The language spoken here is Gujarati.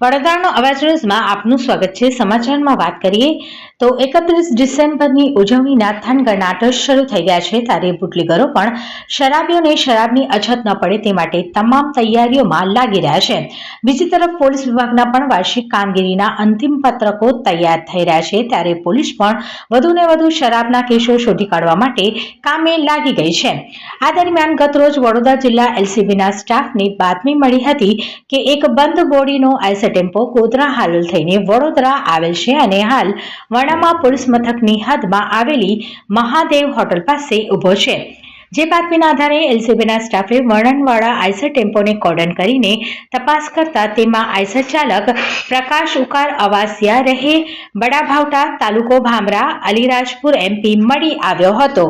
વડોદરાનો અવાજ ન્યૂઝમાં આપનું સ્વાગત છે. સમાચારમાં વાત કરીએ તો એકત્રીસ ડિસેમ્બરની ઉજવણીના થનગનાટ શરૂ થઈ ગયા છે. ત્યારે બુટલીગરો પણ શરાબીઓને શરાબની અછત ન પડે તે માટે તમામ તૈયારીઓમાં લાગી રહ્યા છે. બીજી તરફ પોલીસ વિભાગના પણ વાર્ષિક કામગીરીના અંતિમ પત્રકો તૈયાર થઈ રહ્યા છે. ત્યારે પોલીસ પણ વધુને વધુ શરાબના કેસો શોધી કાઢવા માટે કામે લાગી ગઈ છે. આ દરમિયાન ગતરોજ વડોદરા જિલ્લા એલસીબીના સ્ટાફની બાતમી મળી હતી કે એક બંધ બોડીનો ટેમ્પો ગોધરા હાલોલ થઈને વડોદરા આવેલ છે અને હાલ વડામા પોલીસ મથકની હદમાં આવેલી મહાદેવ હોટલ પાસે ઊભો છે. જે બાતમીના આધારે એલસીબીના સ્ટાફે વર્ણનવાળા આઈસર ટેમ્પોને કોર્ડન કરીને તપાસ કરતા તેમાં આઈસર ચાલક પ્રકાશ ઉકાર અવાસિયા રહે, બડાભાવટા તાલુકો ભામરા, અલીરાજપુર એમપી મળી આવ્યો હતો.